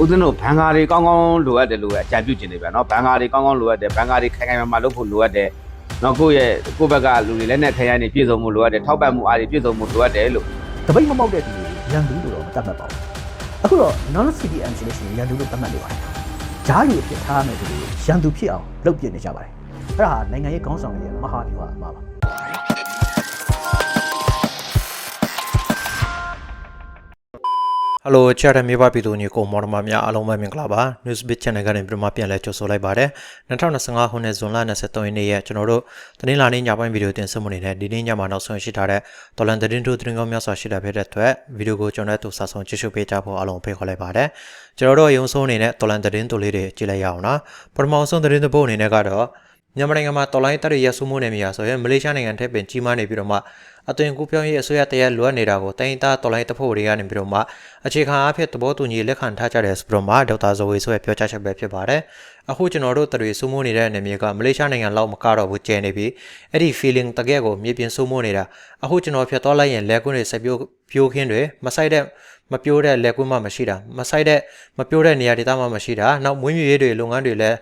ဦးဇင်းတို့ဘန်ကာတွေကောင်းကောင်းလိုအပ်တယ်လို့အကြံပြုချင်တယ်ဗျာနော်ဘန်ကာတွေကောင်းကောင်းလိုအပ်တယ်ဘန်ကာတွေခိုင်ခိုင်မာမာလုပ်ဖို့လိုအပ်တယ်နော်ကိုယ့်ရဲ့ကိုယ့်ဘက်ကလူတွေလက်နဲ့ခရိုင်တွေပြည့်စုံမှုလိုအပ်တယ်ထောက်ပံ့မှုအားတွေပြည့်စုံမှုလိုအပ်တယ်လို့တပိတ်မမောက်တဲ့သူတွေရန်သူလို့တော့မတတ်မှတ်ပါဘူးအခုတော့ non CDM ဆိုလို့ရှိရင်ရန်သူလို့သတ်မှတ်နေပါတယ်ဂျားရီအဖြစ်ထားမယ်သူတွေရန်သူဖြစ်အောင်လုပ်ပြနေကြပါတယ်အဲ့ဒါဟာနိုင်ငံရဲ့ခေါင်းဆောင်ရဲ့မဟာဗျူဟာအမှားပါ ဟယ်လိုချာရမြေပါပြည်သူညီကိုမော်ဒမာများအားလုံးပဲမင်္ဂလာပါ Newsbit Channel ကနေပြန်မှပြန်လဲကြိုဆိုလိုက်ပါတယ်2025ခုနှစ်ဇွန်လ23ရက်နေ့ရဲ့ကျွန်တော်တို့သတင်းလာနေညပိုင်းဗီဒီယိုတင်ဆက်မှုနေတဲ့ဒီနေ့ညမှာနောက်ဆုံးရှိထားတဲ့ဒေါ်လန်သတင်းတို့သတင်းကောင်းများစွာရှိတာဖြစ်တဲ့အတွက်ဗီဒီယိုကိုကျွန်တော်တို့စာဆုံးကြည့်ရှုပေးကြဖို့အားလုံးဖိတ်ခေါ်လိုက်ပါတယ်ကျွန်တော်တို့ရုံဆုံးအနေနဲ့ဒေါ်လန်သတင်းတို့လေးတွေကြည့်လိုက်ရအောင်နော်ပထမဆုံးသတင်းတစ်ပုဒ်အနေနဲ့ကတော့မြန်မာနိုင်ငံမှာတော်လိုင်းတပ်တွေရဆူမှုနေမြာဆိုရင်မလေးရှားနိုင်ငံထက်ပင်ကြီးမားနေပြီးတော့မှ အသွင်ကူးပြောင်းရေးအစိုးရတရက်လိုအပ်နေတာကိုတိုင်းသားတော်လိုင်းတပ်ဖွဲ့တွေကနေပြီးတော့မှအခြေခံအားဖြင့်သဘောတူညီလက်ခံထားကြတယ်ဆိုပြီးတော့မှဒေါက်တာဇော်ဝေဆိုရဲ့ပြောကြားချက်ပဲဖြစ်ပါတယ်။အခုကျွန်တော်တို့တတွေဆူမှုနေတဲ့နေမြေကမလေးရှားနိုင်ငံလောက်မကတော့ဘူးကျဲနေပြီ။အဲ့ဒီ feeling တကယ်ကိုမြေပြင်ဆူမှုနေတာအခုကျွန်တော်ဖြတ်သွားလိုက်ရင်လက်ကွင်းတွေဆက်ပြိုးပြိုးခင်းတွေမဆိုင်တဲ့မပြိုးတဲ့လက်ကွင်းမှမရှိတာမဆိုင်တဲ့မပြိုးတဲ့နေရာဒေသမှမရှိတာနောက်မွေးမြူရေးတွေလုပ်ငန်းတွေလည်း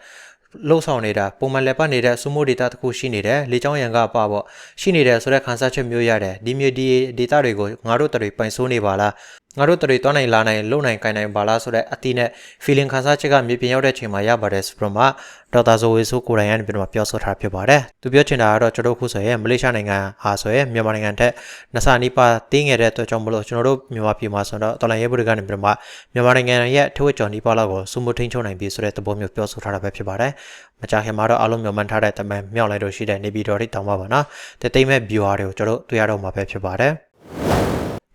လှုပ်ဆောင်နေတာပုံမှန်လက်ပတ်နေတဲ့စူမိုဒေတာတစ်ခုရှိနေတယ်လေချောင်းရံကပါပေါ့ရှိနေတယ်ဆိုတဲ့ခန်းစားချက်မျိုးရတယ်ဒီမျိုးဒီဒေတာတွေကိုငါတို့တတွေပိုင်ဆိုးနေပါလား ငါတို့တတွေတွားနိုင်လာနိုင်လုံနိုင်ကိုင်နိုင်ပါလားဆိုတဲ့အတီးနဲ့ feeling ခန်းစားချက်ကမြေပြင်ရောက်တဲ့ချိန်မှာရပါတယ်ဆိုပြီးတော့မှဒေါက်တာဇိုဝေဆိုကိုယ်တိုင်ကနေပြီးတော့ပြောဆိုထားဖြစ်ပါတယ်သူပြောချင်တာကတော့ကျွန်တော်တို့ခုဆိုရင်မလေးရှားနိုင်ငံဟာဆိုရင်မြန်မာနိုင်ငံထက်နှစ်ဆနီးပါးတင်းငယ်တဲ့အတွက်ကြောင့်မလို့ကျွန်တော်တို့မြန်မာပြည်မှာဆိုတော့တော်လိုင်းရဲဘော်တွေကနေပြီးတော့မှမြန်မာနိုင်ငံရဲ့ထဝက်ကျော်နီးပါးလောက်ကိုစုမှုထိန်းချုပ်နိုင်ပြီဆိုတဲ့သဘောမျိုးပြောဆိုထားတာပဲဖြစ်ပါတယ်မကြခင်မှာတော့အားလုံးမျှော်မှန်းထားတဲ့တမန်မြောက်လိုက်လို့ရှိတဲ့နေပြည်တော်တိတောင်ပါပါနော်တသိမ့်မဲ့ viewer တွေကိုကျွန်တော်တို့တွေ့ရတော့မှာပဲဖြစ်ပါတယ်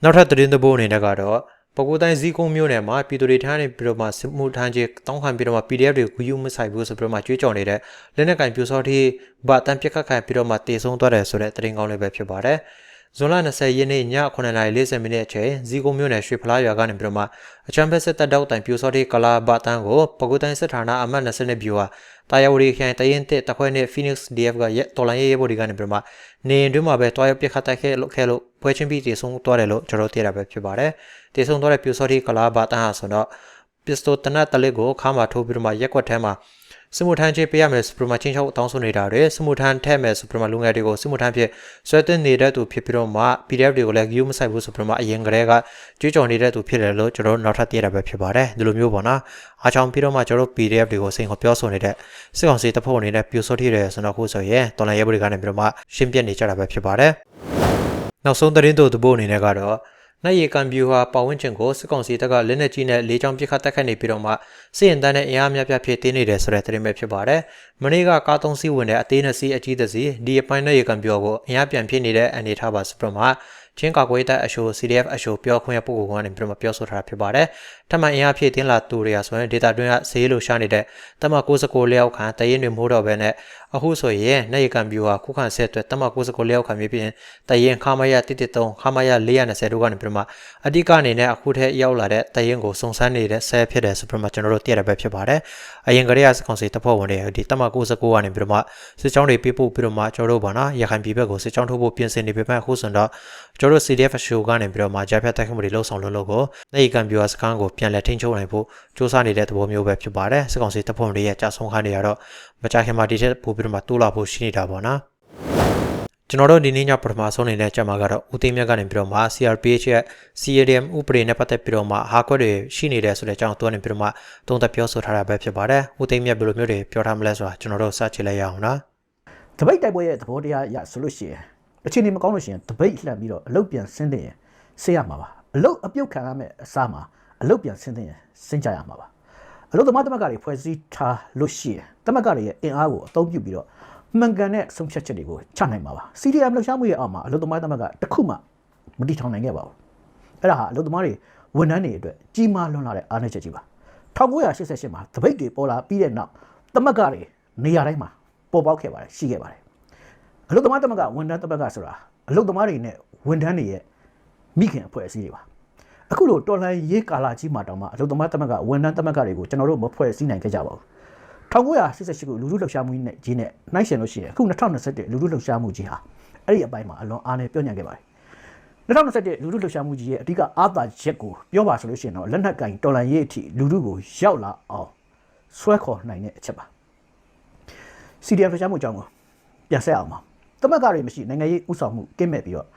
နောက်ထပ်သတင်းသဘောအနေနဲ့ကတော့ပကူတိုင်းဇီကုန်းမြို့နယ်မှာပြည်သူတွေထမ်းနေပြီးတော့မှစစ်မှုထမ်းကြီးတောင်းခံပြီးတော့မှ PDF တွေကိုယူမဆိုင်ဘူးဆိုပြီးတော့မှကြွေးကြော်နေတဲ့လက်နက်ကင်ပြူစောတိဗတန်ပြက်ခတ်ခံပြီးတော့မှတေဆုံးသွားတယ်ဆိုတဲ့သတင်းကောင်းလေးပဲဖြစ်ပါတယ် ဇွန်လ20ရက်နေ့ည9:40မိနစ်အချိန်ဇီကုန်းမြို့နယ်ရွှေဖလားရွာကနေပြီးတော့မှအချမ်းဘက်စစ်တပ်တောက်တိုင်ပြူစောတိကလာဗတန်ကိုပကူတိုင်းစစ်ဌာနအမှတ်20နဲ့ပြူဟာတာယာဝတီခိုင်တရင်တက်တခွဲနဲ့ Phoenix DF ကရက်တော်လိုင်းရဲရဲဘော်ဒီကနေပြီးတော့မှနေရင်တွင်းမှာပဲတွားရပြက်ခတ်တိုက်ခဲလို့ခဲလို့ပွဲချင်းပြီးတေဆုံးသွားတယ်လို့ကျွန်တော်သိရတာပဲဖြစ်ပါတယ်။တေဆုံးသွားတဲ့ပြူစောတိကလာဘာတန်ဟာဆိုတော့ပစ္စတိုတနတ်တလက်ကိုခါမှာထိုးပြီးတော့မှရက်ွက်ထဲမှာ စမှုထမ်းချင်းပေးရမယ်စပရမချင်းချောက်တောင်းဆိုနေတာတွေစမှုထမ်းထဲမယ်စပရမလူငယ်တွေကိုစမှုထမ်းဖြစ်ဆွဲသွင်းနေတဲ့သူဖြစ်ပြီးတော့မှ PDF တွေကိုလည်း view မဆိုင်ဘူးစပရမအရင်ကတည်းကကြွေးကြော်နေတဲ့သူဖြစ်တယ်လို့ကျွန်တော်တို့နောက်ထပ်သိရတာပဲဖြစ်ပါတယ်ဒီလိုမျိုးပေါ့နော်အားချောင်းပြီးတော့မှကျွန်တော်တို့ PDF တွေကိုစိန်ခေါ်ပြောဆိုနေတဲ့စစ်ကောင်စီတပ်ဖွဲ့အနေနဲ့ပြိုစောထိတယ်ဆိုတော့ခုဆိုရင်တော်လိုင်းရဲဘော်တွေကနေပြီးတော့မှရှင်းပြနေကြတာပဲဖြစ်ပါတယ်နောက်ဆုံးသတင်းတို့သဘောအနေနဲ့ကတော့နိုင်ရီကံပြူဟာပတ်ဝန်းကျင်ကိုစစ်ကောင်စီတပ်ကလက်နက်ကြီးနဲ့လေကြောင်းပစ်ခတ်တိုက်ခိုက်နေပြီးတော့မှ စစ်ရင်တန်းနဲ့အင်အားများပြားဖြစ်တင်းနေတယ်ဆိုတဲ့သတင်းပဲဖြစ်ပါတယ်။မနေ့ကကားသုံးစီးဝင်တဲ့အသေးနှစ်စီးအကြီးတစ်စီးဒီအပိုင်းနဲ့ရီကံပြူကိုအင်အားပြန်ဖြစ်နေတဲ့အနေထားပါစပရမှာချင်းကာကွယ်တပ်အရှို CDF အရှိုပြောခွင့်ရပုဂ္ဂိုလ်ကနေပြီးတော့ပြောဆိုထားတာဖြစ်ပါတယ်။ထပ်မံအင်အားဖြည့်တင်းလာသူတွေကဆိုရင်ဒေတာတွင်းကဈေးလိုရှာနေတဲ့တမ69လျောက်ခံတရင်တွေမိုးတော့ပဲနဲ့အခုဆိုရင်နေရကံပြူဟာခုခံဆက်အတွက်တမ69လျောက်ခံပြီးပြင်တရင်ခမရ113ခမရ420တို့ကနေပြီးတော့မှအဓိကအနေနဲ့အခုထက်ရောက်လာတဲ့တရင်ကိုစုံစမ်းနေတဲ့ဆဲဖြစ်တယ်ဆိုပြီးတော့ကျွန်တော်တို့သိရတာပဲဖြစ်ပါတယ်။အရင်ကတည်းကစကောင်စီတပ်ဖွဲ့ဝင်တွေဒီတမ69ကနေပြီးတော့မှစစ်ကြောင်းတွေပြပို့ပြီးတော့မှကျွန်တော်တို့ဗောနော်ရခိုင်ပြည်ဘက်ကိုစစ်ကြောင်းထုတ်ဖို့ပြင်ဆင်နေပေမဲ့အခုဆိုတော့ကျွန်တော်တို့ CDF ရှိုကနေပြီးတော့မှကြားဖြတ်တိုက်ခိုက်မှုတွေလှုပ်ဆောင်လို့လို့ကိုနေကံပြူဟာစကန်ကိုပြန်လည်ထိန်းချုပ်နိုင်ဖို့စ조사နေတဲ့သဘောမျိုးပဲဖြစ်ပါတယ်စစ်ကောင်စီတပ်ဖွဲ့ဝင်တွေရဲ့ကြာဆုံးခါနေရတော့မကြခင်မှာဒီထက်ပိုပြီးတော့မှတိုးလာဖို့ရှိနေတာပေါ့နော် ကျွန်တော်တို့ဒီနေ့ညပထမဆုံးနေတဲ့ကြမှာကတော့ဦးသိမ်းမြတ်ကနေပြီးတော့မှ CRPH ရဲ့ CADM ဥပဒေနဲ့ပတ်သက်ပြီးတော့မှဟာကွက်တွေရှိနေတယ်ဆိုတဲ့အကြောင်းသူကနေပြီးတော့မှသုံးသပ်ပြောဆိုထားတာပဲဖြစ်ပါတယ်ဦးသိမ်းမြတ်ဘယ်လိုမျိုးတွေပြောထားမလဲဆိုတာကျွန်တော်တို့စချစ်လိုက်ရအောင်နော်တပိတ်တိုက်ပွဲရဲ့သဘောတရားရဆိုလို့ရှိရင်အခြေအနေမကောင်းလို့ရှိရင်တပိတ်လှန်ပြီးတော့အလုတ်ပြန်ဆင်းတဲ့ရင်ဆင်းရမှာပါအလုတ်အပြုတ်ခံရမယ့်အစားမှာအလုတ်ပြန်ဆင်းတဲ့ရင်ဆင်းကြရမှာပါအလုတ်သမားတမကတွေဖွဲ့စည်းထားလို့ရှိရင်တမကတွေရဲ့အင်အားကိုအသုံးပြုပြီးတော့ မှန်ကန်တဲ့ဆုံးဖြတ်ချက်တွေကိုချနိုင်မှာပါ CDM လှုပ်ရှားမှုရဲ့အောက်မှာအလုတ်သမားတမကတစ်ခုမှမတိထောင်နိုင်ခဲ့ပါဘူးအဲ့ဒါဟာအလုတ်သမားတွေဝန်ထမ်းတွေအတွက်ကြီးမားလွန်းလာတဲ့အားနည်းချက်ကြီးပါ1988မှာတပိတ်တွေပေါ်လာပြီးတဲ့နောက်တမကတွေနေရာတိုင်းမှာပေါ်ပေါက်ခဲ့ပါတယ်ရှိခဲ့ပါတယ်အလုသမားတမကဝန်ထမ်းတမကဆိုတာအလုသမားတွေနဲ့ဝန်ထမ်းတွေရဲ့မိခင်အဖွဲ့အစည်းတွေပါအခုလိုတော်လှန်ရေးကာလကြီးမှာတောင်မှအလုသမားတမကဝန်ထမ်းတမကတွေကိုကျွန်တော်တို့မဖွဲ့စည်းနိုင်ခဲ့ကြပါဘူး 1988ခုလူလူလှုပ်ရှားမှုနဲ့ကြီးနဲ့နှိုင်းရှင်လို့ရှိရင်အခု2021လူလူလှုပ်ရှားမှုကြီးဟာအဲ့ဒီအပိုင်းမှာအလွန်အားနည်းပြောညံ့ခဲ့ပါတယ်2021လူထုလှုပ်ရှားမှုကြီးရဲ့အဓိကအားသာချက်ကိုပြောပါဆိုလို့ရှိရင်တော့လက်နက်ကင်တော်လန်ရေးအထိလူထုကိုရောက်လာအောင်ဆွဲခေါ်နိုင်တဲ့အချက်ပါ CDM လှုပ်ရှားမှုအကြောင်းကိုပြန်ဆက်အောင်ပါတမက်ကတွေမရှိနိုင်ငံရေးဥဆောင်မှုကင်းမဲ့ပြီးတော့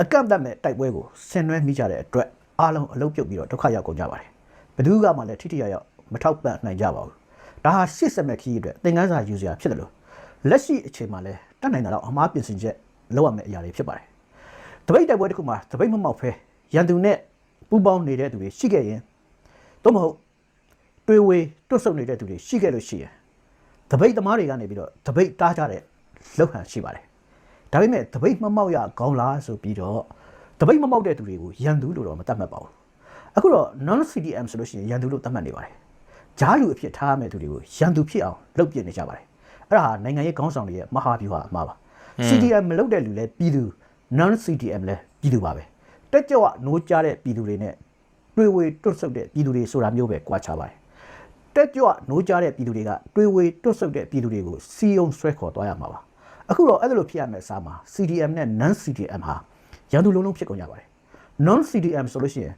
အကန့်အသတ်မဲ့တိုက်ပွဲကိုဆင်နွှဲမိကြတဲ့အတွက်အားလုံးအလုပ်ပြုတ်ပြီးတော့ဒုက္ခရောက်ကုန်ကြပါတယ်ဘယ်သူကမှလည်းထိထိရောက်ရောက်မထောက်ပံ့နိုင်ကြပါဘူး ဒါဟာရှစ်ဆက်မဲ့ခီးအတွက်သင်ခန်းစာယူစရာဖြစ်တယ်လို့လက်ရှိအချိန်မှာလည်းတတ်နိုင်တာတော့အမားပြင်ဆင်ချက်လုပ်ရမယ့်အရာတွေဖြစ်ပါတယ်တပိတ်တိုက်ပွဲတစ်ခုမှာတပိတ်မမောက်ဖဲရန်သူနဲ့ပူးပေါင်းနေတဲ့သူတွေရှိခဲ့ရင်တော့မဟုတ်တွေးဝေးတွတ်ဆုပ်နေတဲ့သူတွေရှိခဲ့လို့ရှိရင်တပိတ်သမားတွေကနေပြီးတော့တပိတ်တားကြတဲ့လောက်ဟန်ရှိပါတယ်ဒါပေမဲ့တပိတ်မမောက်ရကောင်းလားဆိုပြီးတော့တပိတ်မမောက်တဲ့သူတွေကိုရန်သူလို့တော့မသတ်မှတ်ပါဘူးအခုတော့ non CDM ဆိုလို့ရှိရင်ရန်သူလို့သတ်မှတ်နေပါတယ် ဂျားလူအဖြစ်ထားရမယ့်သူတွေကိုရန်သူဖြစ်အောင်လုပ်ပြနေကြပါတယ်အဲ့ဒါဟာနိုင်ငံရေးခေါင်းဆောင်တွေရဲ့မဟာဗျူဟာအမှားပါ CDM မလုပ်တဲ့လူလဲပြည်သူ non CDM လဲပြည်သူပါပဲတက်ကြွနိုးကြတဲ့ပြည်သူတွေနဲ့တွေးဝေတွတ်ဆုပ်တဲ့ပြည်သူတွေဆိုတာမျိုးပဲကွာခြားပါတယ်တက်ကြွနိုးကြတဲ့ပြည်သူတွေကတွေးဝေတွတ်ဆုပ်တဲ့ပြည်သူတွေကိုစီယုံဆွဲခေါ်သွားရမှာပါအခုတော့အဲ့ဒါလိုဖြစ်ရမယ့်အစားမှာ CDM နဲ့ non CDM ဟာရန်သူလုံးလုံးဖြစ်ကုန်ကြပါတယ် non CDM ဆိုလို့ရှိရင်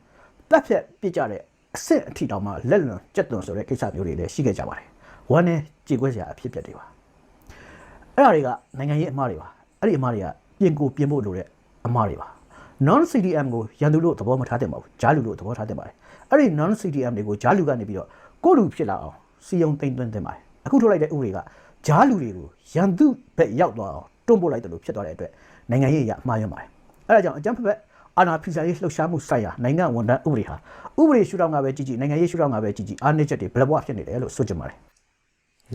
တက်ဖြတ်ပြစ်ကြတဲ့ အဆင့်အထိတောင်မှလက်လွန်ကြက်သွန်ဆိုတဲ့ကိစ္စမျိုးတွေလည်းရှိခဲ့ကြပါတယ်ဝမ်းနဲ့ကြေကွဲစရာအဖြစ်ပြက်တွေပါအဲ့ဒါတွေကနိုင်ငံရေးအမှားတွေပါအဲ့ဒီအမှားတွေကပြင်ကိုပြင်ဖို့လိုတဲ့အမှားတွေပါ non CDM ကိုရန်သူလို့သဘောမထားသင့်ပါဘူးဂျားလူလို့သဘောထားသင့်ပါတယ်အဲ့ဒီ non CDM တွေကိုဂျားလူကနေပြီးတော့ကိုယ့်လူဖြစ်လာအောင်စီယုံသိမ့်သွင်းသင့်ပါတယ်အခုထုတ်လိုက်တဲ့ဥပဒေကဂျားလူတွေကိုရန်သူဘက်ရောက်သွားအောင်တွန်းပို့လိုက်တယ်လို့ဖြစ်သွားတဲ့အတွက်နိုင်ငံရေးအရအမှားရပါတယ်အဲ့ဒါကြောင့်အကြမ်းဖက်ဘက် အာဏာဖီဆာရေးလှုပ်ရှားမှုဆိုင်ရာနိုင်ငံဝန်ထမ်းဥပဒေဟာဥပဒေရှုထောင့်ကပဲကြည်ကြည်နိုင်ငံရေးရှုထောင့်ကပဲကြည်ကြည်အားနည်းချက်တွေဘယ်ဘဝဖြစ်နေတယ်လို့ဆိုချင်ပါတယ်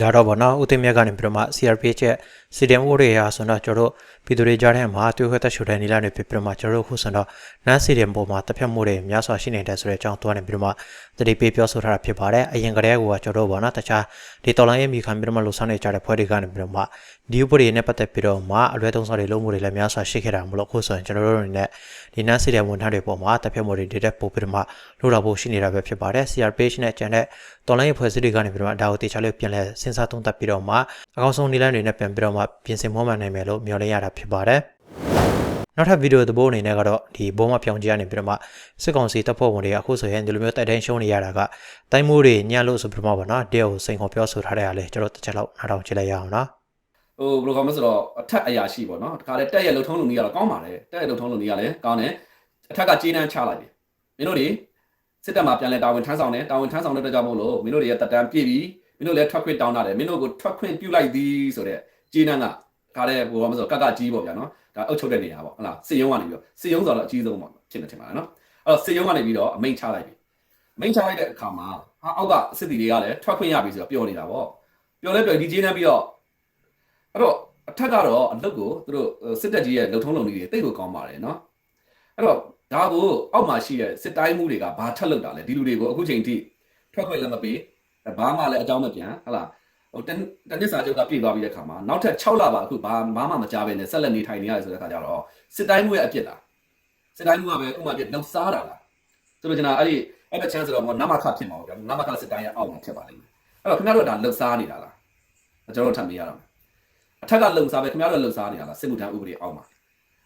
ဒါတော့ဗောနော်ဦးသိမ်းမြတ်ကနေပြီးတော့မှ CRPH ရဲ့ CDM ဥတွေရာဆိုတော့ကျွန်တော်တို့ပြည်သူတွေကြားထဲမှာတွေ့ခွက်သက်ရှုတဲ့နေလာနေဖြစ်ပြီးတော့မှကျွန်တော်တို့ခုဆိုတော့ non CDM ပေါ်မှာတစ်ဖက်မှုတွေများစွာရှိနေတယ်ဆိုတဲ့အကြောင်းသွားနေပြီးတော့မှတတိပေးပြောဆိုထားတာဖြစ်ပါတယ်အရင်ကတည်းကကျွန်တော်တို့ဗောနော်တခြားဒီတော်လိုင်းရဲ့မိခံပြီးတော့မှလှူဆောင်နေကြတဲ့ဖွဲ့တွေကနေပြီးတော့မှဒီဥပဒေနဲ့ပတ်သက်ပြီးတော့မှအလွဲသုံးစားတွေလုံးမှုတွေလည်းများစွာရှိခဲ့တာမလို့ခုဆိုရင်ကျွန်တော်တို့အနေနဲ့ဒီ non CDM ဝန်ထမ်းတွေပေါ်မှာတစ်ဖက်မှုတွေဒီတက်ပို့ပြီးတော့မှလှူတော့ဖို့ရှိနေတာပဲဖြစ်ပါတယ် CRPH နဲ့ကျန်တဲ့တော်လိုင်းရဲ့ဖွဲ့စည်းတွေကနေပြီးတော့ဒါကိုတေချာလေးပြန်လဲစဉ်းစားသုံးသပ်ပြီးတော့မှအကောင်းဆုံးနည်းလမ်းတွေနဲ့ပြန်ပြီးတော့မှပြင်ဆင်မောမှန်နိုင်မယ်လို့မျှော်လင့်ရတာဖြစ်ပါတယ်နောက်ထပ်ဗီဒီယိုသဘောအနေနဲ့ကတော့ဒီဘုံမပြောင်းကြရနေပြီးတော့မှစစ်ကောင်စီတပ်ဖွဲ့ဝင်တွေကအခုဆိုရင်ဒီလိုမျိုးတိုက်တိုင်းရှုံးနေရတာကတိုင်းမိုးတွေညံ့လို့ဆိုပြီးတော့မှပေါ့နော်တယောက်ကိုစိန်ခေါ်ပြောဆိုထားတဲ့အားလေကျွန်တော်တစ်ချက်လောက်နားထောင်ကြည့်လိုက်ရအောင်နော် ဟိုဘယ်လိုကောင်းမလဲဆိုတော့အထက်အရာရှိပေါ့နော်တခါလေတက်ရဲ့လှုပ်ထုံးလုံနေရတော့ကောင်းပါတယ်တက်ရဲ့လှုပ်ထုံးလုံနေရလဲကောင်းတယ်အထက်ကကြေးနှမ်းချလိုက်ပြီမင်းတို့တွေစစ်တပ်မှာပြန်လဲတာဝန်ထမ်းဆောင်တယ်တာဝန်ထမ်းဆောင်တဲ့အတွက်ကြောင့်မို့လို့မင်းတို့တွေရဲ့တက်တန်းပြည့်ပြီမင်းတို့လည်းထွက်ခွင့်တောင်းတာတယ်မင်းတို့ကိုထွက်ခွင့်ပြုလိုက်သည်ဆိုတဲ့ကြေးနှမ်းကတခါလေဘယ်လိုကောင်းမလဲဆိုတော့ကကကြီးပေါ့ဗျာနော်ဒါအုပ်ချုပ်တဲ့နေရာပေါ့ဟုတ်လားစစ်ရုံးကနေပြီးတော့စစ်ရုံးဆိုတော့အကြီးဆုံးပေါ့ဖြစ်နေတယ်ထင်ပါတယ်နော်အဲ့တော့စစ်ရုံးကနေပြီးတော့အမိန့်ချလိုက်ပြီအမိန့်ချလိုက်တဲ့အခါမှာဟာအောက်ကစစ်တီတွေကလည်းထွက်ခွင့်ရပြီဆိုတော့ပြောနေတာပေါ့ပြောလဲပြောဒီကြေးနှမ်းပြီးတော့ အဲ့တော့အထက်ကတော့အလုတ်ကိုသူတို့စစ်တပ်ကြီးရဲ့လုံထုံးလုံနည်းတွေတိတ်ကိုကောင်းပါတယ်နော်အဲ့တော့ဒါကိုအောက်မှာရှိတဲ့စစ်တိုင်းမှုတွေကဘာထက်လောက်တာလဲဒီလူတွေကိုအခုချိန်ထိထွက်ခွင့်လည်းမပေးဘာမှလည်းအကြောင်းမပြန်ဟဟလားဟိုတတနစ်စာချုပ်ကပြည့်သွားပြီးတဲ့ခါမှာနောက်ထပ်6လပါအခုဘာဘာမှမကြားဘဲနဲ့ဆက်လက်နေထိုင်နေရတယ်ဆိုတဲ့ခါကျတော့စစ်တိုင်းမှုရဲ့အပြစ်လားစစ်တိုင်းမှုကပဲဥမာပြလောက်စားတာလားသူတို့ကျွန်တော်အဲ့ဒီအဲ့ဘက်ချမ်းဆိုတော့နမခဖြစ်မှာပေါ့ဗျာနမခစစ်တိုင်းရဲ့အောက်မှာဖြစ်ပါလိမ့်မယ်အဲ့တော့ခင်ဗျားတို့ကဒါလောက်စားနေတာလားကျွန်တော်တို့ထပ်မေးရတော့ အထက်ကလုံစားပဲခင်ဗျားတို့လုံစားနေရလားစစ်မှုထမ်းဥပဒေအောက်မှာ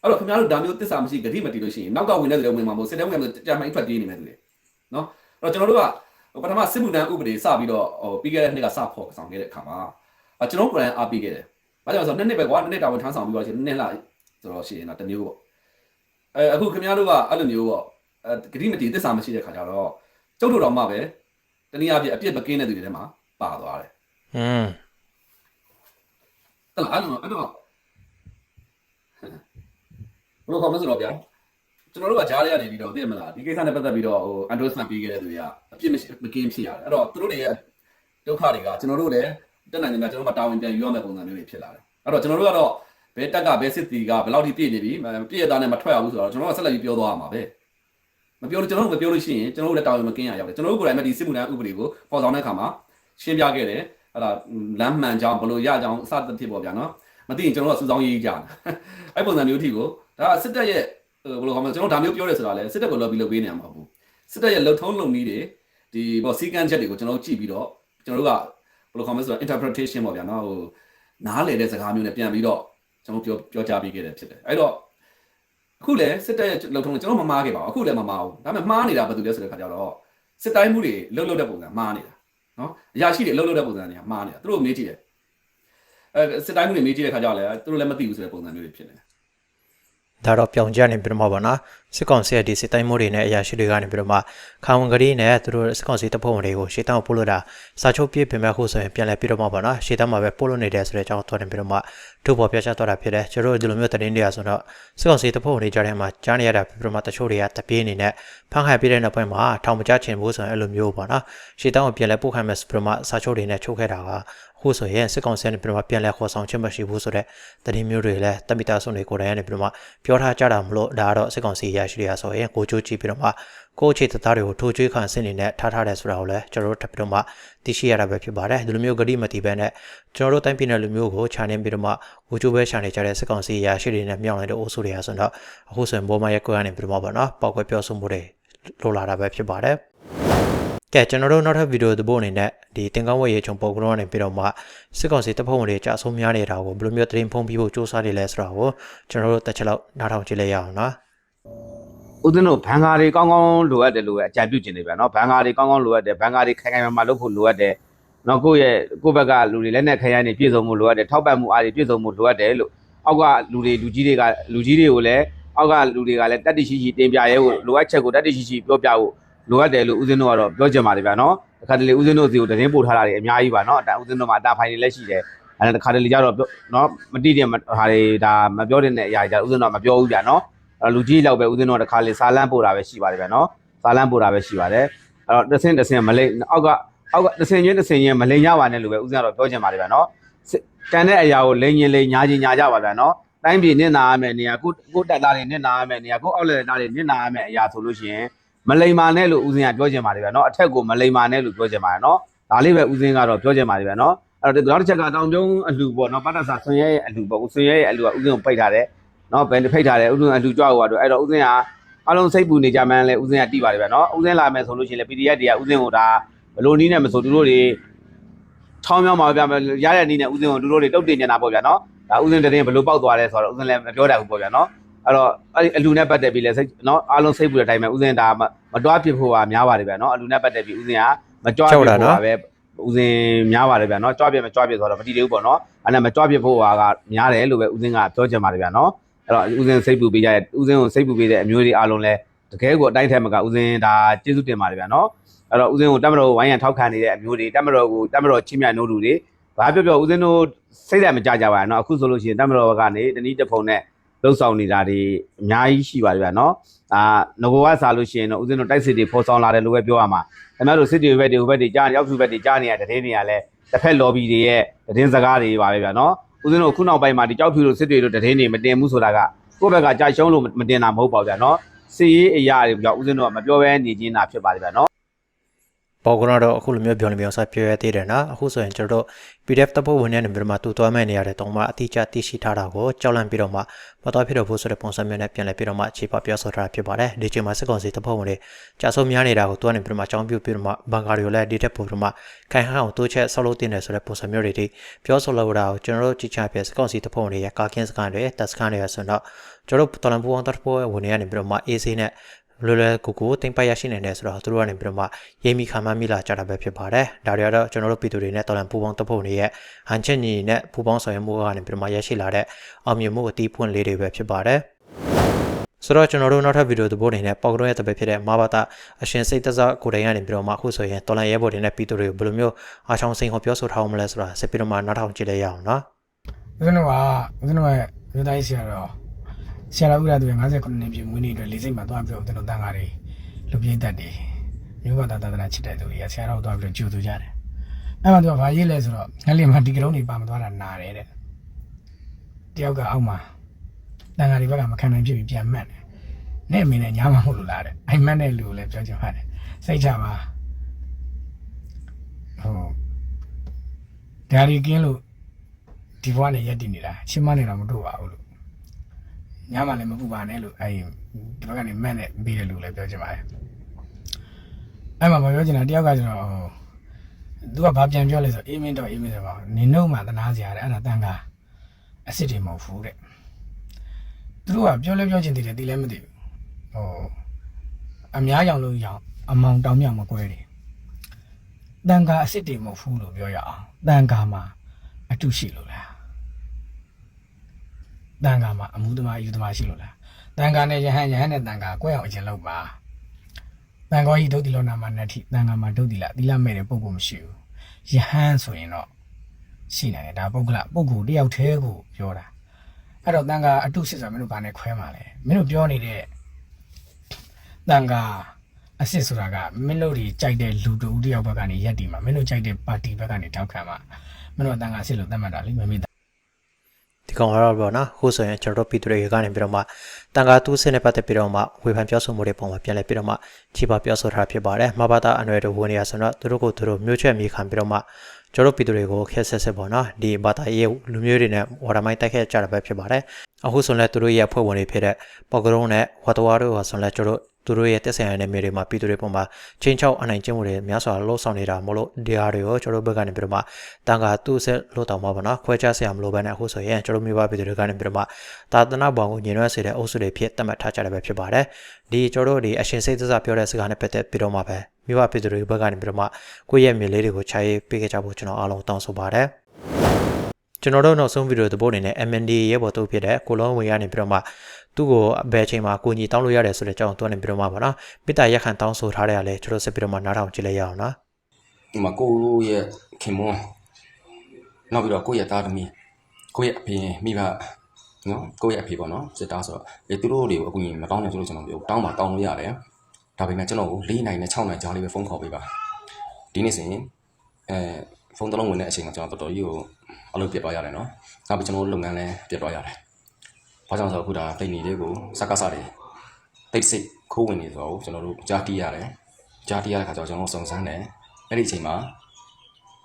အဲ့တော့ခင်ဗျားတို့ဒါမျိုးတစ္ဆာမရှိဂတိမတည်လို့ရှိရင်နောက်ကဝင်တဲ့လူတွေဝင်မှာမဟုတ်စစ်တဲဝင်မှာကြာမှန်ထွက်ပြေးနေမယ်သူတွေနော်အဲ့တော့ကျွန်တော်တို့ကပထမစစ်မှုထမ်းဥပဒေစပြီးတော့ဟိုပြီးခဲ့တဲ့နှစ်ကစဖို့ဆောင်ခဲ့တဲ့အခါမှာအကျွန်တော်ကိုယ်တိုင်အားပေးခဲ့တယ်။ဘာကြောင့်လဲဆိုတော့နှစ်နှစ်ပဲကွာနှစ်နှစ်တာဝန်ထမ်းဆောင်ပြီးတော့ရှိရင်နှစ်လဆိုတော့ရှိရင်တော့တစ်မျိုးပေါ့။အဲအခုခင်ဗျားတို့ကအဲ့လိုမျိုးပေါ့အဲဂတိမတည်တစ္ဆာမရှိတဲ့ခါကျတော့ကျုပ်တို့တော်မှပဲတနည်းအားဖြင့်အပြစ်မကင်းတဲ့သူတွေထဲမှာပါသွားတယ်อืมဟုတ် လားအဲ့လိုအဲ့တော့ဘယ်လိုခေါ်မလဲဆိုတော့ဗျာကျွန်တော်တို့ကကြားရရနေပြီးတော့သိရမလားဒီကိစ္စနဲ့ပတ်သက်ပြီးတော့ဟို endorsement ပေးခဲ့တဲ့သူတွေကအပြစ်မရှိမကင်းဖြစ်ရတယ်အဲ့တော့သူတို့တွေရဲ့ဒုက္ခတွေကကျွန်တော်တို့လည်းတက်နိုင်နေတာကျွန်တော်တို့မတာဝန်ပြန်ယူရမယ့်ပုံစံမျိုးတွေဖြစ်လာတယ်အဲ့တော့ကျွန်တော်တို့ကတော့ဘယ်တက်ကဘယ်စစ်တီကဘယ်လောက်ထိပြည့်နေပြီပြည့်ရတာနဲ့မထွက်ရဘူးဆိုတော့ကျွန်တော်ကဆက်လက်ပြီးပြောသွားရမှာပဲမပြောလို့ကျွန်တော်တို့မပြောလို့ရှိရင်ကျွန်တော်တို့လည်းတာဝန်မကင်းရရောက်တယ်ကျွန်တော်တို့ကိုယ်တိုင်မှဒီစစ်မှုထမ်းဥပဒေကိုပေါ်ဆောင်တဲ့အခါမှာရှင်းပြခဲ့တယ် အဲ့ဒါလမ်းမှန်ကြောင်းဘလို့ရကြောင်းအစသဖြင့်ပေါ့ဗျာနော်မသိရင်ကျွန်တော်တို့ကစူဆောင်းရေးကြတယ်အဲ့ပုံစံမျိုးအထိကိုဒါစစ်တပ်ရဲ့ဘယ်လိုခေါ်မလဲကျွန်တော်ဒါမျိုးပြောရဲဆိုတာလဲစစ်တပ်ကိုလော်ပြီးလုပ်ပေးနေမှာမဟုတ်ဘူးစစ်တပ်ရဲ့လုံထုံးလုံနည်းတွေဒီပေါ့စီကန်းချက်တွေကိုကျွန်တော်တို့ကြည့်ပြီးတော့ကျွန်တော်တို့ကဘယ်လိုခေါ်မလဲဆိုတော့ interpretation ပေါ့ဗျာနော်ဟိုနားလည်တဲ့စကားမျိုးနဲ့ပြန်ပြီးတော့ကျွန်တော်ပြောပြောကြားပေးခဲ့တယ်ဖြစ်တယ်အဲ့တော့အခုလည်းစစ်တပ်ရဲ့လုံထုံးကျွန်တော်မမားခဲ့ပါဘူးအခုလည်းမမားဘူးဒါပေမဲ့မှားနေတာဘာလို့လဲဆိုတဲ့ခါကျတော့စစ်တိုင်းမှုတွေလှုပ်လှုပ်တဲ့ပုံစံမှားနေတာ နော်အရာရှိတွေလှုပ်လှုပ်တဲ့ပုံစံတွေကမှားနေတာသူတို့မေးကြည့်တယ်အဲစစ်တိုင်းမှုတွေမေးကြည့်တဲ့ခါကျတော့လည်းသူတို့လည်းမသိဘူးဆိုတဲ့ပုံစံမျိုးတွေဖြစ်နေတယ် ဒါတော့ပြောင်ကြနေပြီးတော့မှပါနော်စစ်ကောင်စီရဲ့ဒီစစ်တိုင်းမှုတွေနဲ့အရာရှိတွေကနေပြီးတော့မှခံဝန်ကလေးနဲ့သူတို့စစ်ကောင်စီတပ်ဖွဲ့ဝင်တွေကိုရှေ့တောင်းပို့လို့တာစာချုပ်ပြည့်ပြင်မဲ့ခုဆိုရင်ပြန်လဲပြီးတော့မှပါနော်ရှေ့တောင်းမှာပဲပို့လို့နေတယ်ဆိုတဲ့အကြောင်းသွားနေပြီးတော့မှထုတ်ပေါ်ပြချသွားတာဖြစ်တယ်ကျွန်တော်တို့ဒီလိုမျိုးသတင်းတွေကဆိုတော့စစ်ကောင်စီတပ်ဖွဲ့ဝင်တွေကြားထဲမှာကြားနေရတာပြီးတော့မှတချို့တွေကတပြေးအနေနဲ့ဖန်ခိုင်ပြတဲ့နောက်ပိုင်းမှာထောင်မကြချင်ဘူးဆိုရင်အဲ့လိုမျိုးပါနော်ရှေ့တောင်းကိုပြန်လဲပို့ခိုင်းမယ်ဆိုပြီးတော့မှစာချုပ်တွေနဲ့ချုပ်ခဲ့တာကအ ခုဆိုရင်စစ်ကောင်စီကနေပြီးတော့မှပြန်လဲခေါ်ဆောင်ခြင်းမရှိဘူးဆိုတဲ့သတင်းမျိုးတွေလည်းတမိသားစုတွေကိုယ်တိုင်ကနေပြီးတော့မှပြောထားကြတာမလို့ဒါကတော့စစ်ကောင်စီရရှိတွေကဆိုရင်ကိုချိုးကြည့်ပြီးတော့မှကိုအခြေတသားတွေကိုထိုးချွေးခံစနေနဲ့ထားထားတယ်ဆိုတာကိုလည်းကျွန်တော်တို့ထပ်ပြီးတော့မှသိရှိရတာပဲဖြစ်ပါတယ်ဒီလိုမျိုးဂတိမတိပဲနဲ့ကျွန်တော်တို့တိုင်းပြည်နယ်လူမျိုးကိုခြာနေပြီးတော့မှကိုချိုးပဲခြာနေကြတဲ့စစ်ကောင်စီရရှိတွေနဲ့မြောက်လိုက်တဲ့အိုးစုတွေကဆိုတော့အခုဆိုရင်ဘောမရက်ကွက်ကနေပြီးတော့မှပေါ့နော်ပောက်ကွက်ပြောဆိုမှုတွေလိုလာတာပဲဖြစ်ပါတယ် ကဲကျွန်တော်တို့နောက်ထပ်ဗီဒီယိုသဘောအနေနဲ့ဒီတင်ကောင်းဝယ်ရေချုံပုံကရောကနေပြီးတော့မှစစ်ကောင်စီတပ်ဖွဲ့ဝင်တွေကြာဆုံးများနေတာကိုဘယ်လိုမျိုးသတင်းဖုံးပြီးဖို့စ조사နေလဲဆိုတာကိုကျွန်တော်တို့တစ်ချက်လောက်နားထောင်ကြည့်လိုက်ရအောင်နော်ဦးဇင်းတို့ဘန်ကာတွေကောင်းကောင်းလိုအပ်တယ်လို့အကြံပြုချင်နေဗျာနော်ဘန်ကာတွေကောင်းကောင်းလိုအပ်တယ်ဘန်ကာတွေခိုင်ခိုင်မာမာလုပ်ဖို့လိုအပ်တယ်နော်ကိုယ့်ရဲ့ကိုယ့်ဘက်ကလူတွေလက်နဲ့ခရိုင်နေပြည့်စုံမှုလိုအပ်တယ်ထောက်ပံ့မှုအားတွေပြည့်စုံမှုလိုအပ်တယ်လို့အောက်ကလူတွေလူကြီးတွေကလူကြီးတွေကိုလည်းအောက်ကလူတွေကလည်းတတ်တရှိရှိတင်ပြရဲဖို့လိုအပ်ချက်ကိုတတ်တရှိရှိပြောပြဖို့ လိုအပ်တယ်လို့ဦးဇင်းတို့ကတော့ပြောချင်ပါတယ်ဗျာနော်တခါတလေဦးဇင်းတို့စီကိုသတင်းပို့ထားတာတွေအများကြီးပါနော်အတဦးဇင်းတို့မှာအတာဖိုင်တွေလည်းရှိတယ်အဲ့ဒါတခါတလေကျတော့နော်မတိတဲ့ဟာတွေဒါမပြောတဲ့အရာတွေကျဦးဇင်းတို့ကမပြောဘူးဗျာနော်အဲ့တော့လူကြီးလောက်ပဲဦးဇင်းတို့ကတစ်ခါလေစာလန်းပို့တာပဲရှိပါတယ်ဗျာနော်စာလန်းပို့တာပဲရှိပါတယ်အဲ့တော့တစ်ဆင့်တစ်ဆင့်မလိမ့်အောက်ကအောက်ကတစ်ဆင့်ချင်းတစ်ဆင့်ချင်းမလိမ့်ရပါနဲ့လို့ပဲဦးဇင်းကတော့ပြောချင်ပါတယ်ဗျာနော်စစ်တန်တဲ့အရာကိုလိမ့်ရင်လိမ့်ညာချင်းညာကြပါဗျာနော်တိုင်းပြည်နစ်နာရမယ်နေရာကိုကိုတက်သားတွေနစ်နာရမယ်နေရာကိုအောက်လက်သားတွေနစ်နာရမယ်အရာဆိုလို့ရှိရင် မလိမ့်ပါနဲ့လို့ဦးဇင်းကပြောချင်ပါတယ်ဗျာနော်အထက်ကိုမလိမ့်ပါနဲ့လို့ပြောချင်ပါတယ်နော်ဒါလေးပဲဦးဇင်းကတော့ပြောချင်ပါတယ်ဗျာနော်အဲ့တော့နောက်တစ်ချက်ကတောင်ကျုံအလှပေါ့နော်ပတ်သက်စာဆွန်ရဲရဲ့အလှပေါ့ဆွန်ရဲရဲ့အလှကဦးဇင်းကိုပိတ်ထားတယ်နော်ဘယ်ဖိတ်ထားတယ်ဥစဉ်အလူကြွားဟိုကတော့အဲ့တော့ဥစဉ်ကအလုံးစိတ်ပူနေကြမှန်းလဲဥစဉ်ကတိပါတယ်ဗျာနော်ဥစဉ်လာမယ်ဆိုလို့ရှိရင်လေ PDF တွေကဥစဉ်ကိုဒါဘလို့နီးနေမဆိုသူတို့တွေချောင်းမြောင်းပါဗျာရတဲ့နီးနဲ့ဥစဉ်ကိုသူတို့တွေတုတ်တင်နေတာပေါ့ဗျာနော်ဒါဥစဉ်တရင်ဘလို့ပောက်သွားလဲဆိုတော့ဥစဉ်လည်းမပြောတတ်ဘူးပေါ့ဗျာနော် အဲ့တော့အဲ့ဒီအလူနဲ့ပတ်သက်ပြီးလဲစိတ်နော်အားလုံးစိတ်ပူတဲ့အတိုင်းပဲဥစဉ်ဒါမတွားပြစ်ဖို့ပါများပါတယ်ဗျာနော်အလူနဲ့ပတ်သက်ပြီးဥစဉ်ကမကြွားပြစ်ဖို့ပါပဲဥစဉ်များပါတယ်ဗျာနော်ကြွားပြစ်မကြွားပြစ်ဆိုတော့မတည်သေးဘူးပေါ့နော်အဲ့ဒါမကြွားပြစ်ဖို့ပါကများတယ်လို့ပဲဥစဉ်ကပြောချင်ပါတယ်ဗျာနော်အဲ့တော့ဦးစင်းစိတ်ပူပေးကြတဲ့ဦးစင်းကိုစိတ်ပူပေးတဲ့အမျိုးတွေအားလုံးလည်းတကယ်ကိုအတိုင်းထဲမှာကဦးစင်းဒါကျေးဇူးတင်ပါတယ်ဗျာနော်အဲ့တော့ဦးစင်းကိုတမတော်ကိုဝိုင်းရန်ထောက်ခံနေတဲ့အမျိုးတွေတမတော်ကိုတမတော်ချင်းမြတ်နိုးလူတွေဘာပြောပြောဦးစင်းတို့စိတ်ဓာတ်မကြကြပါနဲ့နော်အခုဆိုလို့ရှိရင်တမတော်ကနေတနည်းတစ်ဖုံနဲ့ လှုပ်ဆောင်နေတာတွေအများကြီးရှိပါတယ်ဗျာနော်အာငကိုကစားလို့ရှိရင်တော့ဦးစင်းတို့တိုက်စစ်တွေဖော်ဆောင်လာတယ်လို့ပဲပြောရမှာခင်ဗျားတို့စစ်တွေဘက်တွေဟိုဘက်တွေကြားရောက်စုဘက်တွေကြားနေရတဲ့တင်းတွေကလည်းတစ်ဖက် lobby တွေရဲ့တင်းစကားတွေပါပဲဗျာနော်ဦးစင်းတို့ခုနောက်ပိုင်းမှာဒီကြောက်ဖြူတို့စစ်တွေတို့တင်းတွေမတင်ဘူးဆိုတာကကိုယ့်ဘက်ကကြာရှုံးလို့မတင်တာမဟုတ်ပါဘူးဗျာနော်စီရေးအရာတွေကြောင့်ဦးဇင်းတို့ကမပြောဘဲနေခြင်းတာဖြစ်ပါတယ်ဗျာနော် ပေါ်ကတော့အခုလိုမျိုးပြောနေပြောဆက်ပြောရသေးတယ်နော်အခုဆိုရင်ကျွန်တော်တို့ PDF တပ်ဖွဲ့ဝင်တွေနဲ့ပြီးတော့မှတူသွားမဲ့နေရတဲ့တုံးမှအတိအကျသိရှိထားတာကိုကြောက်လန့်ပြီးတော့မှမတော်ဖြစ်တော့ဘူးဆိုတဲ့ပုံစံမျိုးနဲ့ပြန်လဲပြီးတော့မှအခြေပပြောဆိုထားတာဖြစ်ပါတယ်ဒီချိန်မှာစစ်ကောင်စီတပ်ဖွဲ့ဝင်တွေကြာဆုံးများနေတာကိုတွန်းနေပြီးတော့မှအကြောင်းပြုပြီးတော့မှဘန်ကာတွေကိုလည်းဒီတက်ပို့ပြီးတော့မှခိုင်ဟန်အောင်တိုးချက်ဆောက်လုပ်တင်တယ်ဆိုတဲ့ပုံစံမျိုးတွေတိပြောဆိုလောက်တာကိုကျွန်တော်တို့ကြည့်ချပြစစ်ကောင်စီတပ်ဖွဲ့ဝင်တွေရဲ့ကာကင်းစကန်တွေတပ်စကန်တွေဆိုတော့ကျွန်တော်တို့တော်လန်ပူအောင်တပ်ဖွဲ့ဝင်တွေကနေပြီးတော့မှ AC နဲ့ လွယ်လွယ်ကူကူတင်ပိုက်ရရှိနေတယ်ဆိုတော့သူတို့ကနေပြီးတော့မှရေးမိခံမမိလာကြတာပဲဖြစ်ပါတယ်။ဒါတွေကတော့ကျွန်တော်တို့ပြည်သူတွေနဲ့တော်လန်ပူပေါင်းတပ်ဖို့နေရဲ့ဟန်ချက်ညီနဲ့ပူပေါင်းဆောင်ရွက်မှုကနေပြီးတော့မှရရှိလာတဲ့အောင်မြင်မှုအတီးပွင့်လေးတွေပဲဖြစ်ပါတယ်။ဆိုတော့ကျွန်တော်တို့နောက်ထပ်ဗီဒီယိုသဘောအနေနဲ့ပေါကရောရဲ့တပည့်ဖြစ်တဲ့မဘာသာအရှင်စိတ်တစားကိုယ်တိုင်ကနေပြီးတော့မှအခုဆိုရင်တော်လန်ရဲဘော်တွေနဲ့ပြည်သူတွေကိုဘယ်လိုမျိုးအားချောင်းစိန်ဟောပြောဆိုထားအောင်မလဲဆိုတာဆက်ပြီးတော့မှနောက်ထောင်ကြည့်လိုက်ရအောင်နော်။ဦးဇင်းတို့ကဦးဇင်းတို့ရဲ့မြို့သားကြီးဆရာတော် ဆရာတော်ဦးရသူရဲ့59နှစ်ပြည့်မွေးနေ့အတွက်လေးစိတ်မှာတွားပြီးတော့ဦးဇင်းတို့တန်ခါးတွေလူပြင်းတက်တယ်မြို့ကသာသနာချစ်တဲ့သူတွေကဆရာတော်တွားပြီးတော့ကြိုဆိုကြတယ်အဲ့မှာသူကဘာရေးလဲဆိုတော့ငလေးမှာဒီကလုံးတွေပါမသွားတာနာတယ်တဲ့တယောက်ကအောက်မှာတန်ခါးတွေဘက်ကမခံနိုင်ဖြစ်ပြီးပြန်မှတ်တယ်နဲ့အမင်းနဲ့ညာမဟုတ်လို့လားတဲ့အိမ်မက်တဲ့လူကိုလည်းပြောချင်ပါတယ်စိတ်ချပါဟိုဒါရီကင်းလို့ဒီဘဝနဲ့ရက်တည်နေတာအချင်းမနဲ့တော့မတို့ပါဘူးလို့ ညမှလည်းမပူပါနဲ့လို့အဲဒီဒီဘက်ကနေမက်နဲ့ပြီးတယ်လို့လည်းပြောချင်ပါတယ်အဲ့မှာမပြောချင်တာတယောက်ကကျတော့ဟိုသူကဘာပြန်ပြောလဲဆိုအေးမင်းတော့အေးမင်းဆိုတော့နင်တို့မှသနာစရာတဲ့အဲ့ဒါတန်ကအစ်စ်တွေမဟုတ်ဘူးတဲ့သူတို့ကပြောလဲပြောချင်သေးတယ်တီးလည်းမသိဘူးဟိုအများရောင်လို့ရောင်အမောင်တောင်မြောင်မကွဲတယ်တန်ခါအစ်စ်တွေမဟုတ်ဘူးလို့ပြောရအောင်တန်ခါမှာအတုရှိလို့လား တန်ခါမှာအမှုသမားအယူသမားရှိလို့လားတန်ခါနဲ့ယဟန်ယဟန်နဲ့တန်ခါကွဲအောင်အကျဉ်းလုပ်ပါတန်ခါကြီးဒုတ်တိလောနာမှာနတ်ထိတန်ခါမှာဒုတ်တိလာတိလာမဲ့တဲ့ပုံကမရှိဘူးယဟန်ဆိုရင်တော့ရှိနိုင်တယ်ဒါပုဂ္ဂလပုဂ္ဂိုလ်တယောက်တည်းကိုပြောတာအဲ့တော့တန်ခါအတုစစ်ဆိုမင်းတို့ဘာနဲ့ခွဲမှာလဲမင်းတို့ပြောနေတဲ့တန်ခါအစစ်ဆိုတာကမင်းတို့တွေကြိုက်တဲ့လူတူတယောက်ဘက်ကနေရက်တီမှာမင်းတို့ကြိုက်တဲ့ပါတီဘက်ကနေတောက်ခံမှာမင်းတို့ကတန်ခါအစစ်လို့သတ်မှတ်တာလေမမေးဒီ ကောင်ကတော့ပေါ့နော်ခုဆိုရင်ကျွန်တော်တို့ပြည်သူတွေကနေပြီးတော့မှတန်ခါတူးစင်းနဲ့ပတ်သက်ပြီးတော့မှဝေဖန်ပြောဆိုမှုတွေပုံမှာပြန်လဲပြီးတော့မှခြေပါပြောဆိုထားဖြစ်ပါတယ်မဘာသာအနွယ်တို့ဝင်နေရဆိုတော့သူတို့ကိုသူတို့မျိုးချက်မြေခံပြီးတော့မှကျွန်တော်တို့ပြည်သူတွေကိုခက်ဆက်ဆက်ပေါ့နော်ဒီဘာသာရေးလူမျိုးတွေနဲ့ဝါဒမိုင်းတိုက်ခဲ့ကြတာပဲဖြစ်ပါတယ်အခုဆိုရင်သူတို့ရဲ့ဖွဲ့ဝင်တွေဖြစ်တဲ့ပေါကရုံးနဲ့ဝါတဝါတို့ဟာဆိုရင်ကျွန်တော်တို့ သူတို့ရဲ့တက်ဆိုင်ရတဲ့မြေတွေမှာပြည်သူတွေပုံမှာချင်းချောက်အနိုင်ကျင့်မှုတွေများစွာလှုပ်ဆောင်နေတာမို့လို့ဒီဟာတွေကိုကျွန်တော်တို့ဘက်ကနေပြီးတော့မှတန်ခါသူ့ဆက်လို့တောင်းပါပါနော်ခွဲခြားဆရာမလို့ပဲနဲ့အခုဆိုရင်ကျွန်တော်မျိုးပါပြည်သူတွေကနေပြီးတော့မှသာသနာ့ဘောင်ကိုညင်နွှဲစေတဲ့အုပ်စုတွေဖြစ်သတ်မှတ်ထားကြတယ်ပဲဖြစ်ပါတယ်ဒီကျွန်တော်တို့ဒီအရှင်စိတ်သစ္စာပြောတဲ့စကားနဲ့ပတ်သက်ပြီးတော့မှပဲမျိုးပါပြည်သူတွေဘက်ကနေပြီးတော့မှကိုယ့်ရဲ့မြေလေးတွေကိုခြာရေးပေးခဲ့ကြဖို့ကျွန်တော်အားလုံးတောင်းဆိုပါတယ်ကျွန်တော်တို့နောက်ဆုံးဗီဒီယိုသဘောအနေနဲ့ MND ရဲ့ဘော်တို့ဖြစ်တဲ့ကိုလုံးဝင်ရနေပြီးတော့မှ သူ့ကိုဘယ်အချိန်မှာကိုကြီးတောင်းလို့ရတယ်ဆိုတဲ့အကြောင်းသူကနေပြီးတော့မှပါနော်မေတ္တာရက်ခံတောင်းဆိုထားတဲ့အားလဲကျွန်တော်ဆက်ပြီးတော့မှနားထောင်ကြည့်လိုက်ရအောင်နော်ဒီမှာကိုရဲ့ခင်မွန်းနောက်ပြီးတော့ကိုရဲ့သားသမီးကိုရဲ့အဖေမိဘနော်ကိုရဲ့အဖေပေါ့နော်စစ်သားဆိုတော့အဲသူတို့တွေကိုအခုရင်မတောင်းနဲ့ဆိုလို့ကျွန်တော်ပြောတောင်းပါတောင်းလို့ရတယ်ဒါပေမဲ့ကျွန်တော်ကို၄နိုင်နဲ့6နိုင်ကြားလေးပဲဖုန်းခေါ်ပေးပါဒီနေ့ဆိုရင်အဲဖုန်းတစ်လုံးဝင်တဲ့အချိန်မှာကျွန်တော်တော်တော်ကြီးကိုအလုပ်ပြတ်သွားရတယ်နော်နောက်ပြီးကျွန်တော်လုပ်ငန်းလည်းပြတ်သွားရတယ် ။ဘာကြောင့်ဆိုတော့အခုဒါပိတ်နေလေးကိုစကားစားတယ်။တိတ်စိတ်ခိုးဝင်နေဆိုတော့ကျွန်တော်တို့ကြားတီးရတယ်။ကြားတီးရတဲ့ခါကျတော့ကျွန်တော်စုံစမ်းတယ်။အဲ့ဒီအချိန်မှာ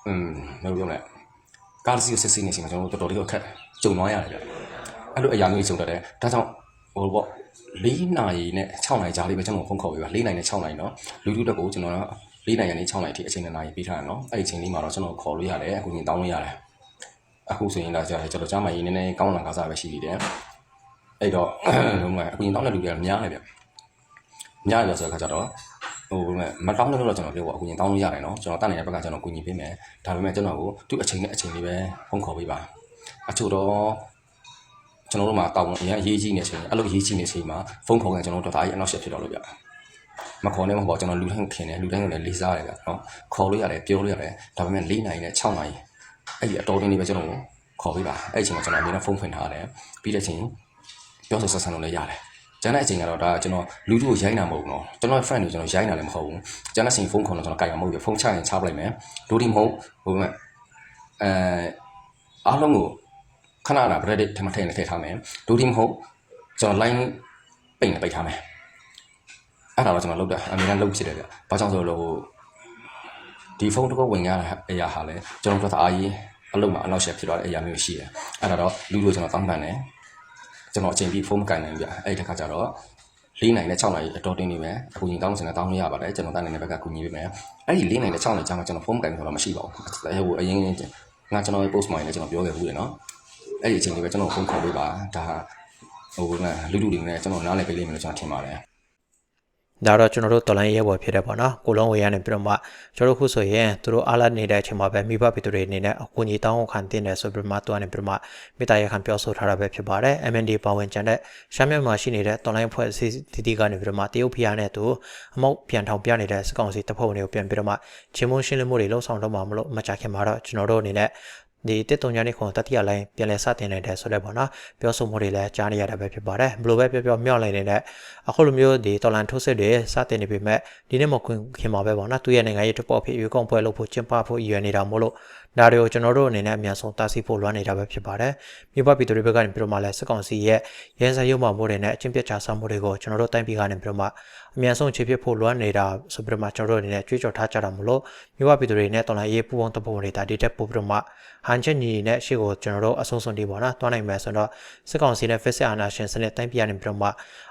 အင်းမပြောလဲ။ကာစီကိုစစ်စစ်နေချိန်မှာကျွန်တော်တို့တော်တော်လေးအခက်ကြုံသွားရတယ်ဗျ။အဲ့လိုအရာမျိုးကြုံတတ်တယ်။ဒါကြောင့်ဟိုပေါ့၄နာရီနဲ့6နာရီကြားလေးပဲကျွန်တော်ဖုန်းခေါ်ပေးပါ၄နာရီနဲ့6နာရီနော်လူထုတက်ကိုကျွန်တော်၄နာရီနဲ့6နာရီအထိအချိန်နဲ့နာရီပေးထားတယ်နော်အဲ့ဒီအချိန်လေးမှာတော့ကျွန်တော်ခေါ်လို့ရတယ်အခုညတောင်းလို့ရတယ်အခုဆိုရင်ဒါကြာကျွန်တော်ကြားမကြီးနည်းနည်းကောင်းလာကစားပဲရှိသေးတယ် အဲ့တော့လုံးဝအခုရင်တောင်းတဲ့လူတွေကများတယ်ဗျများတယ်ဆိုတဲ့ခါကျတော့ဟိုမတောင်းလို့တော့ကျွန်တော်ပြောပါအခုရင်တောင်းလို့ရတယ်နော်ကျွန်တော်တတ်နေတဲ့ဘက်ကကျွန်တော်ကူညီပေးမယ်ဒါပေမဲ့ကျွန်တော်ကိုသူ့အချိန်နဲ့အချိန်လေးပဲဖုန်းခေါ်ပေးပါအချို့တော့ကျွန်တော်တို့မှာတောင်းအရင်အရေးကြီးနေချိန်အဲ့လိုရေးကြီးနေချိန်မှာဖုန်းခေါ်ရင်ကျွန်တော်တို့တော်တော်ကြီးအနောက်ရှက်ဖြစ်တော့လို့ဗျမခေါ်နဲ့မဟုတ်ပါကျွန်တော်လူတိုင်းခင်တယ်လူတိုင်းကိုလည်းလေးစားတယ်ဗျနော်ခေါ်လို့ရတယ်ပြောလို့ရတယ်ဒါပေမဲ့၄နိုင်နဲ့6နိုင်အဲ့ဒီအတော်တင်းလေးပဲကျွန်တော်ကိုခေါ်ပေးပါအဲ့ဒီအချိန်မှာကျွန်တော်အမြဲတမ်းဖုန်းဖွင့်ထားတယ်ပြီးတဲ့အချိန် ပြောဆိုဆက်ဆံလို့လည်းရတယ်ကျန်တဲ့အချိန်ကတော့ဒါကျွန်တော်လူတို့ကိုရိုက်နာမဟုတ်ဘူးနော်ကျွန်တော် friend တွေကျွန်တော်ရိုက်နာလည်းမဟုတ်ဘူးကျန်တဲ့အချိန်ဖုန်းခေါ်တော့ကျွန်တော်ကြိုက်ရမဟုတ်ဘူးဖုန်းချရင်ချပလိုက်မယ်လူတွေမဟုတ်ဟိုမဲ့အဲအားလုံးကိုခဏလာ credit ထမထည့်နေထည့်ထားမယ်လူတွေမဟုတ်ကျွန်တော် line ပိတ်နေပိတ်ထားမယ်အဲ့ဒါတော့ကျွန်တော်လုပ်တာအမြဲတမ်းလုပ်ဖြစ်တယ်ဗျဘာကြောင့်ဆိုတော့ဟိုဒီဖုန်းတစ်ခုဝင်ရတဲ့အရာဟာလဲကျွန်တော်တို့ကအားကြီးအလုပ်မှာအနောက်ရှက်ဖြစ်သွားတဲ့အရာမျိုးရှိတယ်အဲ့ဒါတော့လူတို့ကျွန်တော်တောင်းပန်တယ် ကျွန်တော်အချိန်ပြီးဖုန်းမကန်နိုင်ဘူးဗျအဲ့ဒီတစ်ခါကျတော့၄နိုင်နဲ့6နိုင်အတော်တင်းနေပဲအခုရင်တောင်းစင်နဲ့တောင်းလို့ရပါတယ်ကျွန်တော်တန်းနေတဲ့ဘက်ကကူညီပေးမယ်အဲ့ဒီ၄နိုင်နဲ့6နိုင်ကျမှကျွန်တော်ဖုန်းမကန်ဆိုတော့မရှိပါဘူးဟိုအရင်ငါကျွန်တော်ရဲ့ post မှာလည်းကျွန်တော်ပြောခဲ့ဘူးလေနော်အဲ့ဒီအချိန်လေးပဲကျွန်တော်ဖုန်းခေါ်ပေးပါဒါဟိုကလူလူတွေနဲ့ကျွန်တော်နားလည်ပေးလိမ့်မယ်လို့ကျွန်တော်ထင်ပါတယ် ဒါတော့ကျွန်တော်တို့တော်လိုင်းရဲဘော်ဖြစ်တဲ့ပေါ့နော်ကိုလုံးဝေရနေပြီးတော့မှကျွန်တော်တို့ခုဆိုရင်သူတို့အားလာနေတဲ့အချိန်မှာပဲမိဘပြည်သူတွေအနေနဲ့အကူအညီတောင်းခံတင်တယ်ဆိုပြီးမှသူကနေပြီးတော့မှမိသားရခံပြောဆိုထားတာပဲဖြစ်ပါတယ် MND ပါဝင်ကြတဲ့ရှမ်းမြောက်မှာရှိနေတဲ့တော်လိုင်းဖွဲ့အစည်းတီတီကနေပြီးတော့မှတရုတ်ဖျားနဲ့သူအမောက်ပြန်ထောင်ပြနေတဲ့စကောင်စီတပ်ဖွဲ့ဝင်တွေကိုပြန်ပြီးတော့မှချင်းမုံရှင်းလင်းမှုတွေလှုပ်ဆောင်တော့မှာမလို့မကြခင်မှာတော့ကျွန်တော်တို့အနေနဲ့ ဒီတစ်တုံညာနေခွန်တတိယလိုင်းပြန်လဲစတင်နိုင်တယ်ဆိုတော့ပေါ့နော်ပြောဆိုမှုတွေလည်းကြားနေရတာပဲဖြစ်ပါတယ်ဘယ်လိုပဲပြောပြောမြောက်လိုက်နေတဲ့အခုလိုမျိုးဒီတော်လန်ထိုးစစ်တွေစတင်နေပေမဲ့ဒီနေ့မှခွင်ခင်မှာပဲပေါ့နော်သူရဲ့နိုင်ငံရေးတပေါ်ဖြစ်ရွေးကောက်ပွဲလုပ်ဖို့ကျင်းပဖို့ရည်ရွယ်နေတာမို့လို့ဒါတွေကိုကျွန်တော်တို့အနေနဲ့အများဆုံးတားဆီးဖို့လွှမ်းနေတာပဲဖြစ်ပါတယ်မြို့ပပြည်သူတွေဘက်ကနေပြီးတော့မှလည်းစစ်ကောင်စီရဲ့ရဲစရုံမှမှုတွေနဲ့အချင်းပြချဆောင်မှုတွေကိုကျွန်တော်တို့တိုင်းပြည်ကနေပြီးတော့မှ အများဆုံးခြေဖြစ်ဖို့လွှမ်းနေတာဆိုပြီးတော့မှကျွန်တော်တို့အနေနဲ့ကြွေးကြော်ထားကြတာမို့လို့မြို့ပပြည်သူတွေနဲ့တော်လန်ရေးပူပေါင်းတပုံတွေဒါဒီတက်ပို့ပြီးတော့မှဟန်ချက်ညီနဲ့ရှေ့ကိုကျွန်တော်တို့အဆုံးစွန်ဒီပေါ့နော်တွားနိုင်မယ်ဆိုတော့စစ်ကောင်စီနဲ့ဖက်စစ်အာဏာရှင်စနစ်တိုင်းပြည်ကနေပြီးတော့မှ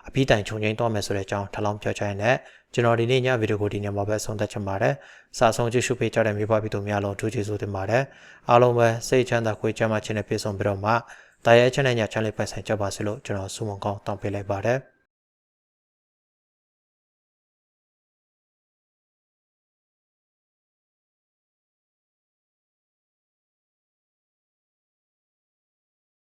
အပြီးတိုင်ခြုံငိမ့်သွားမယ်ဆိုတဲ့အကြောင်းထပ်လောင်းပြောချင်တဲ့ကျွန်တော်ဒီနေ့ညဗီဒီယိုကိုဒီနေ့မှာပဲဆုံးသက်ချင်ပါတယ်။စာဆုံးကြည့်ရှုပေးကြတဲ့မိဘပြည်သူများလုံးထူးကျေးဇူးတင်ပါတယ်။အားလုံးပဲစိတ်ချမ်းသာကိုယ်ချမ်းသာခြင်းနဲ့ပြည့်စုံပြီးတော့မှတာရဲ channel ညာ channel ပိုင်ဆိုင်ကြပါစေလို့ကျွန်တော်ဆုမွန်ကောင်းတောင်းပေးလိုက်ပါတယ်